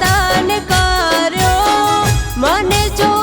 દાન કર્યો. મને જો